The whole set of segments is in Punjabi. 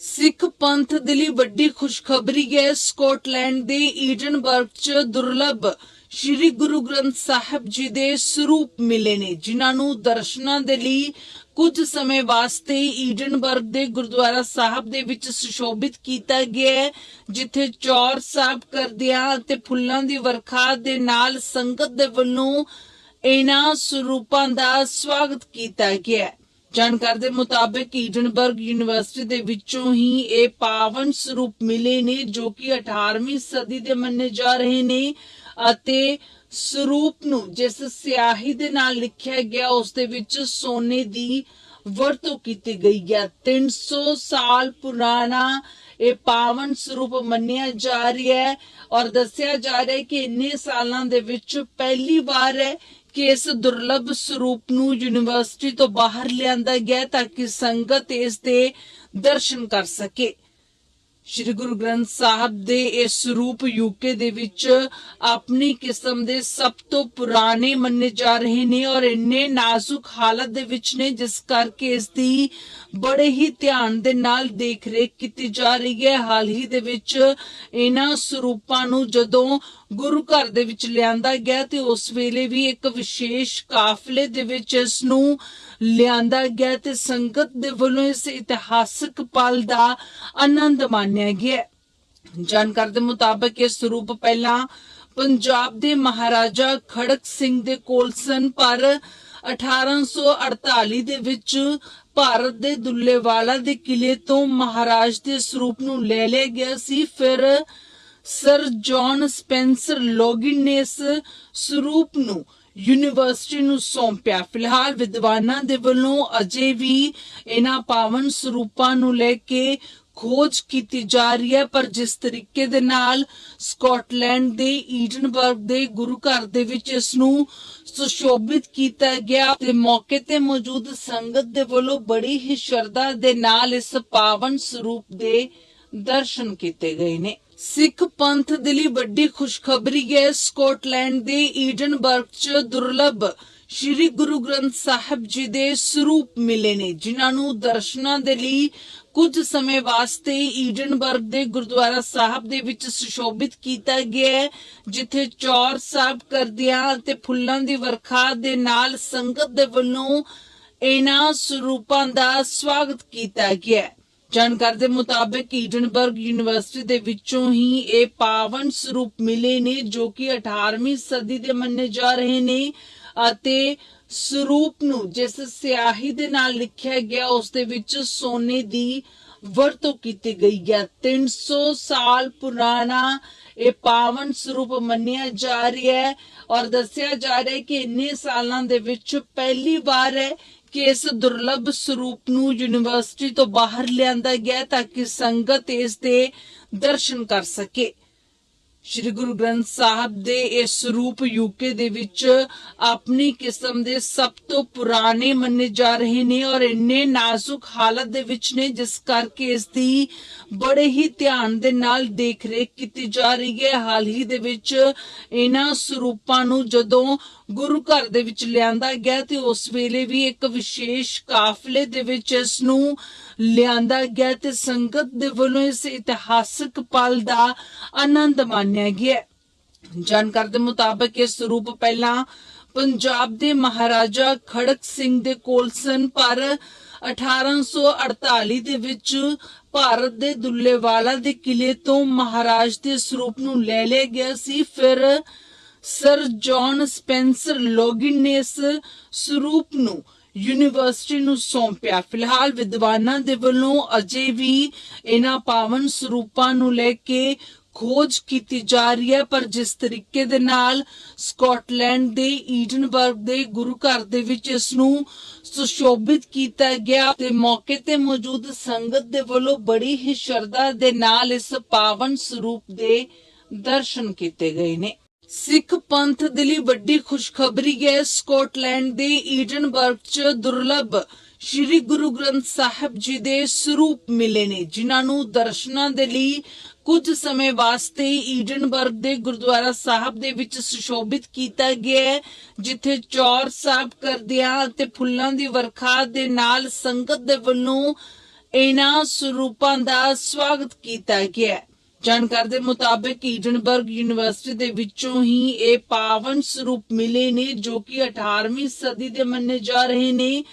ਸਿੱਖ ਪੰਥ ਦੇ ਲਈ ਵੱਡੀ ਖੁਸ਼ਖਬਰੀ ਹੈ। ਸਕਾਟਲੈਂਡ ਦੇ ਈਡਨਬਰਗ 'ਚ ਦੁਰਲੱਭ ਸ੍ਰੀ ਗੁਰੂ ਗ੍ਰੰਥ ਸਾਹਿਬ ਜੀ ਦੇ ਸਰੂਪ ਮਿਲੇ ਨੇ, ਜਿਨ੍ਹਾਂ ਨੂੰ ਦਰਸ਼ਨਾਂ ਦੇ ਲਈ ਕੁਝ ਸਮੇਂ ਵਾਸਤੇ ਈਡਨਬਰਗ ਦੇ ਗੁਰਦੁਆਰਾ ਸਾਹਿਬ ਦੇ ਵਿੱਚ ਸੁਸ਼ੋਭਿਤ ਕੀਤਾ ਗਿਆ ਹੈ, ਜਿੱਥੇ ਚੌਰ ਸਾਹਿਬ ਕਰਦਿਆਂ ਅਤੇ ਫੁੱਲਾਂ ਦੀ ਵਰਖਾ ਦੇ ਨਾਲ ਸੰਗਤ ਦੇ ਵੱਲੋਂ ਇਹਨਾਂ ਸਰੂਪਾਂ ਦਾ ਸਵਾਗਤ ਕੀਤਾ ਗਿਆ ਹੈ। ਜਾਣਕਾਰੀ ਦੇ ਮੁਤਾਬਕ ਈਡਨਬਰਗ ਯੂਨੀਵਰਸਿਟੀ ਦੇ ਵਿੱਚੋਂ ਹੀ ਇਹ ਪਾਵਨ ਸਰੂਪ ਮਿਲੇ ਨੇ, ਜੋ ਕਿ 18ਵੀਂ ਸਦੀ ਦੇ ਮੰਨੇ ਜਾ ਰਹੇ ਨੇ ਅਤੇ ਸਰੂਪ ਨੂੰ ਜਿਸ ਸਿਆਹੀ ਦੇ ਨਾਲ ਲਿਖਿਆ ਗਿਆ, ਉਸ ਦੇ ਵਿੱਚ ਸੋਨੇ ਦੀ ਵਰਤੋਂ ਕੀਤੀ ਗਈ ਹੈ। 300 ਸਾਲ ਪੁਰਾਣਾ ਇਹ ਪਾਵਨ ਸਰੂਪ ਮੰਨਿਆ ਜਾ ਰਿਹਾ ਹੈ ਔਰ ਦੱਸਿਆ ਜਾ ਰਿਹਾ ਹੈ ਕਿ ਇੰਨੇ ਸਾਲਾਂ ਦੇ ਵਿੱਚ ਪਹਿਲੀ ਵਾਰ ਹੈ ਕਿ ਇਸ ਦੁਰਲੱਭ ਸਰੂਪ ਨੂੰ ਯੂਨੀਵਰਸਿਟੀ ਤੋਂ ਬਾਹਰ ਲਿਆਂਦਾ ਗਿਆ ਤਾਂ ਕਿ ਸੰਗਤ ਇਸ ਦੇ ਦਰਸ਼ਨ ਕਰ ਸਕੇ। ਸ਼੍ਰੀ ਗੁਰੂ ਗ੍ਰੰਥ ਸਾਹਿਬ ਦੇ ਇਹ ਸਰੂਪ ਯੂਕੇ ਦੇ ਵਿੱਚ ਆਪਣੀ ਕਿਸਮ ਦੇ ਸਭ ਤੋਂ ਪੁਰਾਣੇ ਮੰਨੇ ਜਾ ਰਹੇ ਨੇ ਔਰ ਇੰਨੇ ਨਾਜ਼ੁਕ ਹਾਲਤ ਦੇ ਵਿੱਚ ਨੇ, ਜਿਸ ਕਰਕੇ ਇਸ ਦੀ ਬੜੇ ਹੀ ਧਿਆਨ ਦੇ ਨਾਲ ਦੇਖ ਰੇਖ ਕੀਤੀ ਜਾ ਰਹੀ ਹੈ। ਹਾਲ ਹੀ ਦੇ ਵਿੱਚ ਇਹਨਾਂ ਸਰੂਪਾਂ ਨੂੰ ਜਦੋਂ ਗੁਰੂ ਘਰ ਦੇ ਵਿੱਚ ਲਿਆਂਦਾ ਗਿਆ ਤੇ ਉਸ ਵੇਲੇ ਵੀ ਇੱਕ ਵਿਸ਼ੇਸ਼ ਕਾਫਲੇ ਦੇ ਵਿੱਚ ਇਸ ਨੂੰ ਲਿਆਂਦਾ ਗਿਆ ਤੇ ਸੰਗਤ ਦੇ ਵੱਲੋਂ ਇਸ ਇਤਿਹਾਸਕ ਪਲ ਦਾ ਆਨੰਦ ਮਾਣਿਆ ਗਿਆ ਜਾਣਕਾਰੀ ਦੇ ਮੁਤਾਬਕ ਇਹ ਸਰੂਪ ਪਹਿਲਾਂ ਪੰਜਾਬ ਦੇ ਮਹਾਰਾਜਾ ਖੜਕ ਸਿੰਘ ਦੇ ਕੋਲ ਸਨ, ਪਰ 1848 ਦੇ ਵਿੱਚ ਭਾਰਤ ਦੇ ਦੁੱਲੇਵਾਲਾ ਦੇ ਕਿਲੇ ਤੋਂ ਮਹਾਰਾਜ ਦੇ ਸਰੂਪ ਨੂੰ ਲੈ ਲਿਆ ਗਿਆ ਸੀ। ਫਿਰ ਸਰ ਜੌਨ ਸਪੈਂਸਰ ਲੋਗਿਨ ਨੇ ਇਸ ਸਰੂਪ ਨੂੰ ਯੂਨੀਵਰਸਿਟੀ ਨੂੰ ਸੌਂਪਿਆ। ਫਿਲਹਾਲ ਵਿਦਵਾਨਾਂ ਦੇ ਵੱਲੋਂ ਅਜੇ ਵੀ ਇਹਨਾਂ ਪਾਵਨ ਸਰੂਪਾਂ ਨੂੰ ਲੈ ਕੇ ਖੋਜ ਕੀਤੀ ਜਾ ਰਹੀ ਹੈ, ਪਰ ਜਿਸ ਤਰੀਕੇ ਦੇ ਨਾਲ ਸਕਾਟਲੈਂਡ ਦੇ, ਈਡਨਬਰਗ ਦੇ ਗੁਰੂ ਘਰ ਦੇ ਵਿੱਚ ਇਸ ਨੂੰ ਸੁਸ਼ੋਭਿਤ ਕੀਤਾ ਗਿਆ ਤੇ ਮੌਕੇ ਤੇ ਮੌਜੂਦ ਸੰਗਤ ਦੇ ਵੱਲੋਂ ਬੜੀ ਹੀ ਸ਼ਰਧਾ ਦੇ ਨਾਲ ਇਸ ਪਾਵਨ ਸਰੂਪ ਦੇ ਦਰਸ਼ਨ ਕੀਤੇ ਗਏ ਨੇ। ਸਿੱਖ ਪੰਥ ਦੇ ਲਈ ਵੱਡੀ ਖੁਸ਼ਖਬਰੀ ਹੈ। ਸਕਾਟਲੈਂਡ ਦੇ ਈਡਨਬਰਗ 'ਚ ਦੁਰਲੱਭ ਸ੍ਰੀ ਗੁਰੂ ਗ੍ਰੰਥ ਸਾਹਿਬ ਜੀ ਦੇ ਸਰੂਪ ਮਿਲੇ ਨੇ, ਜਿਨ੍ਹਾਂ ਨੂੰ ਦਰਸ਼ਨਾਂ ਦੇ ਲਈ ਕੁਝ ਸਮੇਂ ਵਾਸਤੇ ਈਡਨਬਰਗ ਦੇ ਗੁਰਦੁਆਰਾ ਸਾਹਿਬ ਦੇ ਵਿੱਚ ਸੁਸ਼ੋਭਿਤ ਕੀਤਾ ਗਿਆ ਹੈ, ਜਿੱਥੇ ਚੌਰ ਸਾਹਿਬ ਕਰਦਿਆਂ ਅਤੇ ਫੁੱਲਾਂ ਦੀ ਵਰਖਾ ਦੇ ਨਾਲ ਸੰਗਤ ਦੇ ਵੱਲੋਂ ਇਹਨਾਂ ਸਰੂਪਾਂ ਦਾ ਸਵਾਗਤ ਕੀਤਾ ਗਿਆ ਹੈ। ਜਾਣਕਾਰੀ ਦੇ ਮੁਤਾਬਕ ਈਡਨਬਰਗ ਯੂਨੀਵਰਸਿਟੀ ਦੇ ਵਿੱਚੋਂ ਹੀ ਇਹ ਪਾਵਨ ਸਰੂਪ ਮਿਲੇ ਨੇ, ਜੋ ਕਿ 18ਵੀਂ ਸਦੀ ਦੇ ਮੰਨੇ ਜਾ ਰਹੇ ਨੇ ਅਤੇ ਸਰੂਪ ਨੂੰ ਜਿਸ ਸਿਆਹੀ ਦੇ ਨਾਲ ਲਿਖਿਆ ਗਿਆ, ਉਸ ਦੇ ਵਿੱਚ ਸੋਨੇ ਦੀ ਵਰਤੋਂ ਕੀਤੀ ਗਈ ਹੈ। 300 ਸਾਲ ਪੁਰਾਣਾ ਇਹ ਪਾਵਨ ਸਰੂਪ ਮੰਨਿਆ ਜਾ ਰਿਹਾ ਹੈ ਔਰ ਦੱਸਿਆ ਜਾ ਰਿਹਾ ਹੈ ਕਿ ਇੰਨੇ ਸਾਲਾਂ ਦੇ ਵਿੱਚ ਪਹਿਲੀ ਵਾਰ ਹੈ ਕਿ ਇਸ ਦੁਰਲੱਭ ਸਰੂਪ ਨੂੰ ਯੂਨੀਵਰਸਿਟੀ ਤੋਂ ਬਾਹਰ ਲਿਆਂਦਾ ਗਿਆ ਤਾਂ ਕਿ ਸੰਗਤ ਇਸ ਦੇ ਦਰਸ਼ਨ ਕਰ ਸਕੇ। ਸ਼੍ਰੀ ਗੁਰੂ ਗ੍ਰੰਥ ਸਾਹਿਬ ਦੇ ਇਹ ਸਰੂਪ ਯੂਕੇ ਦੇ ਵਿੱਚ ਆਪਣੀ ਕਿਸਮ ਦੇ ਸਭ ਤੋਂ ਪੁਰਾਣੇ ਮੰਨੇ ਜਾ ਰਹੇ ਨੇ ਔਰ ਇੰਨੇ ਨਾਜ਼ੁਕ ਹਾਲਤ ਦੇ ਵਿੱਚ ਨੇ, ਜਿਸ ਕਰਕੇ ਇਸ ਦੀ ਬੜੇ ਹੀ ਧਿਆਨ ਦੇ ਨਾਲ ਦੇਖ ਰੇਖ ਕੀਤੀ ਜਾ ਰਹੀ ਹੈ। ਹਾਲ ਹੀ ਦੇ ਵਿੱਚ ਇਹਨਾਂ ਸਰੂਪਾਂ ਨੂੰ ਜਦੋਂ ਗੁਰੂ ਘਰ ਦੇ ਵਿੱਚ ਲਿਆਂਦਾ ਗਿਆ ਤੇ ਉਸ ਵੇਲੇ ਵੀ ਇੱਕ ਵਿਸ਼ੇਸ਼ ਕਾਫਲੇ ਦੇ ਵਿੱਚ ਇਸ ਨੂੰ ਲਿਆਂਦਾ ਗਿਆ ਤੇ ਸੰਗਤ ਦੇ ਵੱਲੋਂ ਇਸ ਇਤਿਹਾਸਕ ਪਲ ਦਾ ਆਨੰਦ ਮਾਣਿਆ ਗਿਆ। ਜਾਣਕਾਰੀ ਦੇ ਮੁਤਾਬਕ ਇਹ ਸਰੂਪ ਪਹਿਲਾਂ ਪੰਜਾਬ ਦੇ ਮਹਾਰਾਜਾ ਖੜਕ ਸਿੰਘ ਦੇ ਕੋਲ ਸਨ, ਪਰ 1848 ਦੇ ਵਿੱਚ ਭਾਰਤ ਦੇ ਦੁੱਲੇਵਾਲਾ ਦੇ ਕਿਲੇ ਤੋਂ ਮਹਾਰਾਜ ਦੇ ਸਰੂਪ ਨੂੰ ਲੈ ਲਿਆ ਗਿਆ ਸੀ। ਫਿਰ ਸਰ ਜੌਨ ਸਪੈਂਸਰ ਲੋਗਿਨ ਨੇ ਇਸ ਸਰੂਪ ਨੂੰ ਯੂਨੀਵਰਸਿਟੀ ਨੂੰ ਸੌਂਪਿਆ। ਫਿਲਹਾਲ ਵਿਦਵਾਨਾਂ ਦੇ ਵੱਲੋਂ ਅਜੇ ਵੀ ਇਹਨਾਂ ਪਾਵਨ ਸਰੂਪਾਂ ਨੂੰ ਲੈ ਕੇ ਖੋਜ ਕੀਤੀ ਜਾ ਰਹੀ ਹੈ, ਪਰ ਜਿਸ ਤਰੀਕੇ ਦੇ ਨਾਲ ਸਕਾਟਲੈਂਡ ਦੇ, ਈਡਨਬਰਗ ਦੇ ਗੁਰੂ ਘਰ ਦੇ ਵਿੱਚ ਇਸ ਨੂੰ ਸੁਸ਼ੋਭਿਤ ਕੀਤਾ ਗਿਆ ਤੇ ਮੌਕੇ ਤੇ ਮੌਜੂਦ ਸੰਗਤ ਦੇ ਵੱਲੋਂ ਬੜੀ ਹੀ ਸ਼ਰਧਾ ਦੇ ਨਾਲ ਇਸ ਪਾਵਨ ਸਰੂਪ ਦੇ ਦਰਸ਼ਨ ਕੀਤੇ ਗਏ ਨੇ। ਸਿੱਖ ਪੰਥ ਦੇ ਲਈ ਵੱਡੀ ਖੁਸ਼ਖਬਰੀ ਹੈ ਸਕਾਟਲੈਂਡ ਦੇ ਈਡਨਬਰਗ 'ਚ ਦੁਰਲੱਭ ਸ੍ਰੀ ਗੁਰੂ ਗ੍ਰੰਥ ਸਾਹਿਬ ਜੀ ਦੇ ਸਰੂਪ ਮਿਲੇ ਨੇ, ਜਿਨ੍ਹਾਂ ਨੂੰ ਦਰਸ਼ਨਾਂ ਦੇ ਲਈ ਕੁਝ ਸਮੇਂ ਵਾਸਤੇ ਈਡਨਬਰਗ ਦੇ ਗੁਰਦੁਆਰਾ ਸਾਹਿਬ ਦੇ ਵਿੱਚ ਸੁਸ਼ੋਭਿਤ ਕੀਤਾ ਗਿਆ ਹੈ, ਜਿੱਥੇ ਚੌਰ ਸਾਹਿਬ ਕਰਦਿਆਂ ਅਤੇ ਫੁੱਲਾਂ ਦੀ ਵਰਖਾ ਦੇ ਨਾਲ ਸੰਗਤ ਦੇ ਵੱਲੋਂ ਇਹਨਾਂ ਸਰੂਪਾਂ ਦਾ ਸਵਾਗਤ ਕੀਤਾ ਗਿਆ ਹੈ। ਜਾਣਕਾਰੀ ਦੇ ਮੁਤਾਬਕ ਈਡਨਬਰਗ ਯੂਨੀਵਰਸਿਟੀ ਦੇ ਵਿੱਚੋਂ ਹੀ ਇਹ ਪਾਵਨ ਸਰੂਪ ਮਿਲੇ ਨੇ, ਜੋ ਕਿ 18ਵੀਂ ਸਦੀ ਦੇ ਮੰਨੇ ਜਾ ਰਹੇ ਨੇ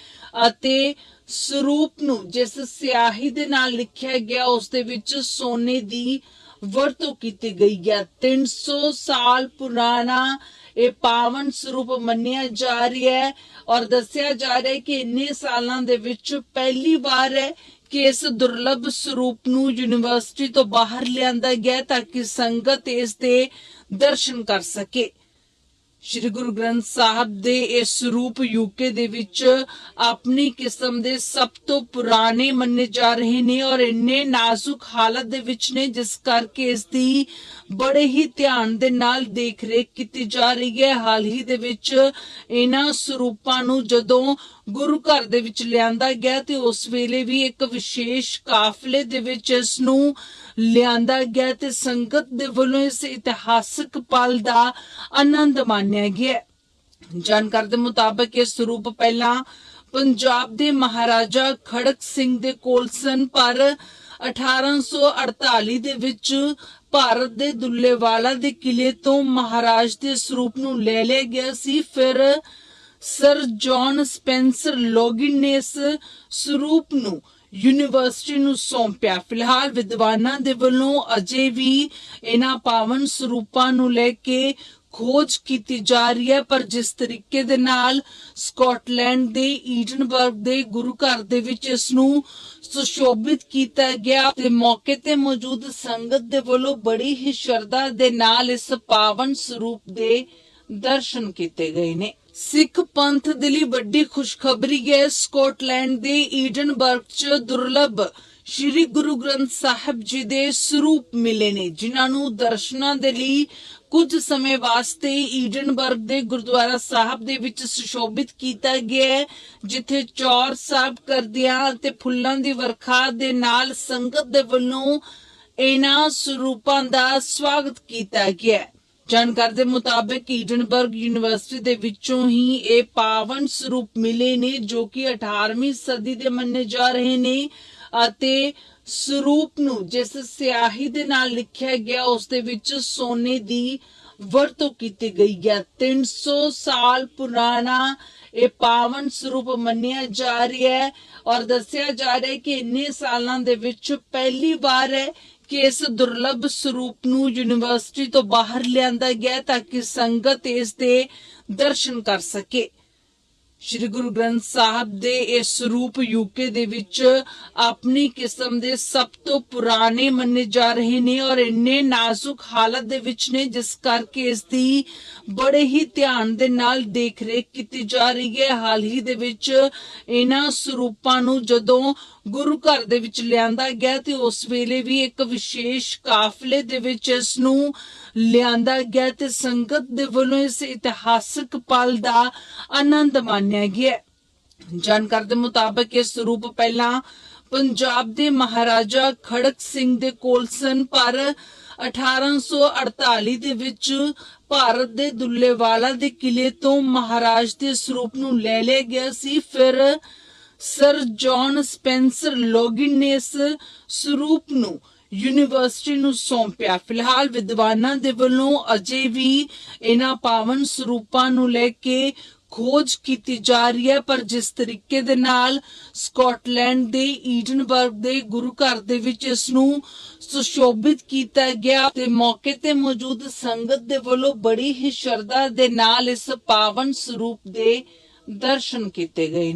ਅਤੇ ਸਰੂਪ ਨੂੰ ਜਿਸ ਸਿਆਹੀ ਦੇ ਨਾਲ ਲਿਖਿਆ ਗਿਆ, ਉਸ ਦੇ ਵਿੱਚ ਸੋਨੇ ਦੀ ਵਰਤੋਂ ਕੀਤੀ ਗਈ ਹੈ। 300 ਸਾਲ ਪੁਰਾਣਾ ਇਹ ਪਾਵਨ ਸਰੂਪ ਮੰਨਿਆ ਜਾ ਰਿਹਾ ਹੈ ਔਰ ਦੱਸਿਆ ਜਾ ਰਿਹਾ ਹੈ ਕਿ ਇੰਨੇ ਸਾਲਾਂ ਦੇ ਵਿੱਚ ਪਹਿਲੀ ਵਾਰ ਹੈ ਕਿ ਇਸ ਦੁਰਲੱਭ ਸਰੂਪ ਨੂੰ ਯੂਨੀਵਰਸਿਟੀ ਤੋਂ ਬਾਹਰ ਲਿਆਂਦਾ ਗਿਆ ਤਾਂ ਕਿ ਸੰਗਤ ਇਸ ਦੇ ਦਰਸ਼ਨ ਕਰ ਸਕੇ। ਸ਼੍ਰੀ ਗੁਰੂ ਗ੍ਰੰਥ ਸਾਹਿਬ ਦੇ ਇਸ ਸਰੂਪ ਯੂਕੇ ਦੇ ਵਿੱਚ ਆਪਣੀ ਕਿਸਮ ਦੇ ਸਭ ਤੋਂ ਪੁਰਾਣੇ ਮੰਨੇ ਜਾ ਰਹੇ ਨੇ ਔਰ ਇੰਨੇ ਨਾਜ਼ੁਕ ਹਾਲਤ ਦੇ ਵਿੱਚ ਨੇ, ਜਿਸ ਕਰਕੇ ਇਸ ਦੀ ਬੜੇ ਹੀ ਧਿਆਨ ਦੇ ਨਾਲ ਦੇਖ ਰੇਖ ਕੀਤੀ ਜਾ ਰਹੀ ਹੈ। ਹਾਲ ਹੀ ਦੇ ਵਿੱਚ ਇਹਨਾਂ ਸਰੂਪਾਂ ਨੂੰ ਜਦੋਂ ਗੁਰੂ ਘਰ ਦੇ ਵਿੱਚ ਲਿਆਂਦਾ ਗਿਆ ਤੇ ਉਸ ਵੇਲੇ ਵੀ ਇੱਕ ਵਿਸ਼ੇਸ਼ ਕਾਫਲੇ ਦੇ ਵਿੱਚ ਇਸ ਨੂੰ ਲਿਆਂਦਾ ਗਿਆ ਤੇ ਸੰਗਤ ਦੇ ਵੱਲੋਂ ਇਸ ਇਤਿਹਾਸਕ ਪਲ ਦਾ ਆਨੰਦ ਮਾਣਿਆ ਗਿਆ ਜਾਣਕਾਰੀ ਦੇ ਮੁਤਾਬਕ ਇਹ ਸਰੂਪ ਪਹਿਲਾਂ ਪੰਜਾਬ ਦੇ ਮਹਾਰਾਜਾ ਖੜਕ ਸਿੰਘ ਦੇ ਕੋਲ ਸਨ, ਪਰ 1848 ਦੇ ਵਿੱਚ ਭਾਰਤ ਦੇ ਦੁੱਲੇਵਾਲਾ ਦੇ ਕਿਲੇ ਤੋਂ ਮਹਾਰਾਜ ਦੇ ਸਰੂਪ ਨੂੰ ਲੈ ਲਿਆ ਗਿਆ ਸੀ। ਫਿਰ ਸਰ ਜੌਨ ਸਪੈਂਸਰ ਲੋਗਿਨ ਨੇ ਇਸ ਸਰੂਪ ਨੂੰ ਯੂਨੀਵਰਸਿਟੀ ਨੂੰ ਸੌਂਪਿਆ। ਫਿਲਹਾਲ ਵਿਦਵਾਨਾਂ ਦੇ ਵੱਲੋਂ ਅਜੇ ਵੀ ਇਹਨਾਂ ਪਾਵਨ ਸਰੂਪਾਂ ਨੂੰ ਲੈ ਕੇ ਖੋਜ ਕੀਤੀ ਜਾ ਰਹੀ ਹੈ, ਪਰ ਜਿਸ ਤਰੀਕੇ ਦੇ ਨਾਲ ਸਕਾਟਲੈਂਡ ਦੇ, ਈਡਨਬਰਗ ਦੇ ਗੁਰੂ ਘਰ ਦੇ ਵਿੱਚ ਇਸ ਨੂੰ ਸੁਸ਼ੋਭਿਤ ਕੀਤਾ ਗਿਆ ਤੇ ਮੌਕੇ ਤੇ ਮੌਜੂਦ ਸੰਗਤ ਦੇ ਵੱਲੋਂ ਬੜੀ ਹੀ ਸ਼ਰਧਾ ਦੇ ਨਾਲ ਇਸ ਪਾਵਨ ਸਰੂਪ ਦੇ ਦਰਸ਼ਨ ਕੀਤੇ ਗਏ ਨੇ। ਸਿੱਖ ਪੰਥ ਦੇ ਲਈ ਵੱਡੀ ਖੁਸ਼ਖਬਰੀ ਹੈ। ਸਕਾਟਲੈਂਡ ਦੇ ਈਡਨਬਰਗ 'ਚ ਦੁਰਲਭ ਸ਼੍ਰੀ ਗੁਰੂ ਗ੍ਰੰਥ ਸਾਹਿਬ ਜੀ ਦੇ ਸਰੂਪ ਮਿਲੇ ਨੇ, ਜਿਨ੍ਹਾਂ ਨੂੰ ਦਰਸ਼ਨਾਂ ਦੇ ਲਈ ਕੁਝ ਸਮੇਂ ਵਾਸਤੇ ਈਡਨਬਰਗ ਦੇ ਗੁਰਦੁਆਰਾ ਸਾਹਿਬ ਦੇ ਵਿੱਚ ਸੁਸ਼ੋਭਿਤ ਕੀਤਾ ਗਿਆ ਹੈ, ਜਿੱਥੇ ਚੌਰ ਸਾਹਿਬ ਕਰਦਿਆਂ ਤੇ ਫੁੱਲਾਂ ਦੀ ਵਰਖਾ ਦੇ ਨਾਲ ਸੰਗਤ ਦੇ ਵੱਲੋਂ ਇਹਨਾਂ ਸਰੂਪਾਂ ਦਾ ਸਵਾਗਤ ਕੀਤਾ ਗਿਆ ਹੈ। ਜਾਣਕਾਰੀ ਦੇ ਮੁਤਾਬਕ ਈਡਨਬਰਗ ਯੂਨੀਵਰਸਿਟੀ ਦੇ ਵਿੱਚੋਂ ਹੀ ਇਹ ਪਾਵਨ ਸਰੂਪ ਮਿਲੇ ਨੇ, ਜੋ ਕਿ 18ਵੀਂ ਸਦੀ ਦੇ ਮੰਨੇ ਜਾ ਰਹੇ ਨੇ ਅਤੇ ਸਰੂਪ ਨੂੰ ਜਿਸ ਸਿਆਹੀ ਦੇ ਨਾਲ ਲਿਖਿਆ ਗਿਆ, ਉਸ ਦੇ ਵਿੱਚ ਸੋਨੇ ਦੀ ਵਰਤੋਂ ਕੀਤੀ ਗਈ ਹੈ। 300 ਸਾਲ ਪੁਰਾਣਾ ਇਹ ਪਾਵਨ ਸਰੂਪ ਮੰਨਿਆ ਜਾ ਰਿਹਾ ਹੈ ਔਰ ਦੱਸਿਆ ਜਾ ਰਿਹਾ ਹੈ ਕਿ ਇੰਨੇ ਸਾਲਾਂ ਦੇ ਵਿੱਚ ਪਹਿਲੀ ਵਾਰ ਹੈ ਕਿ ਇਸ ਦੁਰਲੱਭ ਸਰੂਪ ਨੂੰ ਯੂਨੀਵਰਸਿਟੀ ਤੋਂ ਬਾਹਰ ਲਿਆਂਦਾ ਗਿਆ ਤਾਂ ਕਿ ਸੰਗਤ ਇਸ ਦੇ ਦਰਸ਼ਨ ਕਰ ਸਕੇ। ਸ਼੍ਰੀ ਗੁਰੂ ਗ੍ਰੰਥ ਸਾਹਿਬ ਦੇ ਇਸ ਸਰੂਪ ਯੂਕੇ ਦੇ ਵਿੱਚ ਆਪਣੀ ਕਿਸਮ ਦੇ ਸਭ ਤੋਂ ਪੁਰਾਣੇ ਮੰਨੇ ਜਾ ਰਹੇ ਨੇ ਔਰ ਇੰਨੇ ਨਾਜ਼ੁਕ ਹਾਲਤ ਦੇ ਵਿੱਚ ਨੇ, ਜਿਸ ਕਰਕੇ ਇਸ ਦੀ ਬੜੇ ਹੀ ਧਿਆਨ ਦੇ ਨਾਲ ਦੇਖ ਰੇਖ ਕੀਤੀ ਜਾ ਰਹੀ ਹੈ। ਹਾਲ ਹੀ ਦੇ ਵਿੱਚ ਇਹਨਾਂ ਸਰੂਪਾਂ ਨੂੰ ਜਦੋਂ ਗੁਰੂ ਘਰ ਦੇ ਵਿੱਚ ਲਿਆਂਦਾ ਗਿਆ ਤੇ ਉਸ ਵੇਲੇ ਵੀ ਇੱਕ ਵਿਸ਼ੇਸ਼ ਕਾਫਲੇ ਦੇ ਵਿੱਚ ਇਸ ਨੂੰ ਲਿਆਂਦਾ ਗਿਆ ਤੇ ਸੰਗਤ ਦੇ ਵੱਲੋਂ ਇਸ ਇਤਿਹਾਸਕ ਪਲ ਦਾ ਆਨੰਦ ਮਾਣਿਆ ਗਿਆ। ਜਾਣਕਾਰੀ ਦੇ ਮੁਤਾਬਕ ਇਹ ਸਰੂਪ ਪਹਿਲਾਂ ਪੰਜਾਬ ਦੇ ਮਹਾਰਾਜਾ ਖੜਕ ਸਿੰਘ ਦੇ ਕੋਲ ਸਨ, ਪਰ 1848 ਦੇ ਵਿੱਚ ਭਾਰਤ ਦੇ ਦੁੱਲੇਵਾਲਾ ਦੇ ਕਿਲੇ ਤੋਂ ਮਹਾਰਾਜ ਦੇ ਸਰੂਪ ਨੂੰ ਲੈ ਲਿਆ ਗਿਆ ਸੀ। ਫਿਰ ਸਰ ਜੌਨ ਸਪੈਂਸਰ ਲੋਗਿਨ ਨੇ ਇਸ ਸਰੂਪ ਨੂੰ ਯੂਨੀਵਰਸਿਟੀ ਨੂੰ ਸੌਂਪਿਆ। ਫਿਲਹਾਲ ਵਿਦਵਾਨਾਂ ਦੇ ਵੱਲੋਂ ਅਜੇ ਵੀ ਇਹਨਾਂ ਪਾਵਨ ਸਰੂਪਾਂ ਨੂੰ ਲੈ ਕੇ ਖੋਜ ਕੀਤੀ ਜਾ ਰਹੀ ਹੈ, ਪਰ ਜਿਸ ਤਰੀਕੇ ਦੇ ਨਾਲ ਸਕਾਟਲੈਂਡ ਦੇ ਈਡਨਬਰਗ ਦੇ ਗੁਰੂ ਘਰ ਦੇ ਵਿੱਚ ਇਸ ਨੂੰ ਸੁਸ਼ੋਭਿਤ ਕੀਤਾ ਗਿਆ ਤੇ ਮੌਕੇ ਤੇ ਮੌਜੂਦ ਸੰਗਤ ਦੇ ਵੱਲੋਂ ਬੜੀ ਹੀ ਸ਼ਰਧਾ ਦੇ ਨਾਲ ਇਸ ਪਾਵਨ ਸਰੂਪ ਦੇ ਦਰਸ਼ਨ ਕੀਤੇ ਗਏ